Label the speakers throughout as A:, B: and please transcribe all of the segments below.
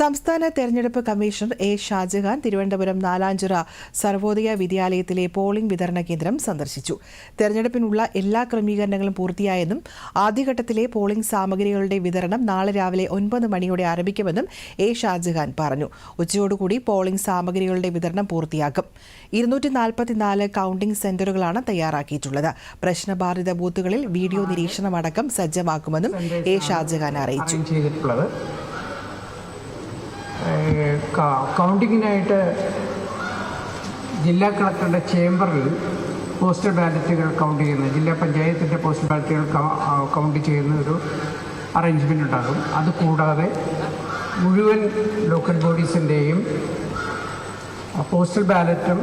A: സംസ്ഥാന തെരഞ്ഞെടുപ്പ് commissioner A Shajahan Thiruvananthapuram Nalanchira Sarvodaya വിദ്യാലയത്തിലെ പോളിംഗ് വിതരണ കേന്ദ്രം സന്ദർശിച്ചു. തെരഞ്ഞെടുപ്പിനുള്ള എല്ലാ ക്രമീകരണങ്ങളും പൂർത്തിയായെന്നും ആദ്യഘട്ടത്തിലെ പോളിംഗ് സാമഗ്രികളുടെ വിതരണം നാളെ രാവിലെ ഒൻപത് മണിയോടെ ആരംഭിക്കുമെന്നും എ ഷാജഹാൻ പറഞ്ഞു. ഉച്ചയോടുകൂടി പോളിംഗ് സാമഗ്രികളുടെ വിതരണം പൂർത്തിയാക്കും. ഇരുന്നൂറ്റി നാൽപ്പത്തിനാല് കൌണ്ടിംഗ് സെന്ററുകളാണ് തയ്യാറാക്കിയിട്ടുള്ളത്. പ്രശ്നബാധിത ബൂത്തുകളിൽ വീഡിയോ നിരീക്ഷണമടക്കം സജ്ജമാക്കുമെന്നും എ ഷാജഹാൻ അറിയിച്ചു.
B: കൗണ്ടിങ്ങിനായിട്ട് ജില്ലാ കളക്ടറുടെ ചേംബറിൽ പോസ്റ്റൽ ബാലറ്റുകൾ കൗണ്ട് ചെയ്യുന്ന. ജില്ലാ പഞ്ചായത്തിന്റെ പോസ്റ്റൽ ബാലറ്റുകൾ കൗണ്ട് ചെയ്യുന്ന ഒരു അറേഞ്ച്മെന്റ് ഉണ്ടാകും. അത് കൂടാതെ മുഴുവൻ ലോക്കൽ ബോഡീസിന്റെയും പോസ്റ്റൽ ബാലറ്റും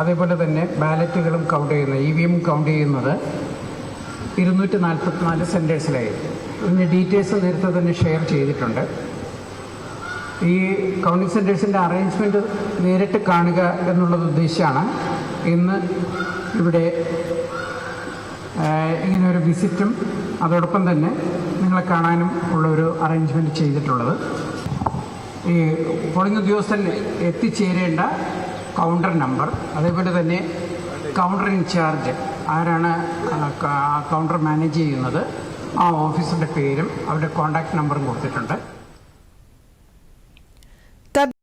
B: അതേപോലെ തന്നെ ബാലറ്റുകളും കൗണ്ട് ചെയ്യുന്ന ഇ വി എം കൗണ്ട് ചെയ്യുന്നത് ഇരുന്നൂറ്റി നാൽപ്പത്തിനാല് സെന്റേഴ്സിലായി ഇതിന്റെ ഡീറ്റെയിൽസ് നേരത്തെ തന്നെ ഷെയർ ചെയ്തിട്ടുണ്ട്. ഈ കൗണ്ടിങ് സെന്റേഴ്സിന്റെ അറേഞ്ച്മെന്റ് നേരിട്ട് കാണുക എന്നുള്ളത് ഉദ്ദേശിച്ചാണ്. ഇന്ന് ഇവിടെ ഇങ്ങനെ ഒരു വിസിറ്റും അതോടൊപ്പം തന്നെ നിങ്ങളെ കാണാനും ഉള്ള ഒരു അറേഞ്ച്മെന്റ് ചെയ്തിട്ടുള്ളത്. ഈ പോളിംഗ് ഉദ്യോഗസ്ഥൻ എത്തിച്ചേരേണ്ട കൗണ്ടർ നമ്പർ അതേപോലെ തന്നെ കൗണ്ടർ ഇൻചാർജ് ആരാണ് കൗണ്ടർ മാനേജ് ചെയ്യുന്നത് ആ ഓഫീസറുടെ പേരും അവരുടെ കോൺടാക്ട് നമ്പറും കൊടുത്തിട്ടുണ്ട്. table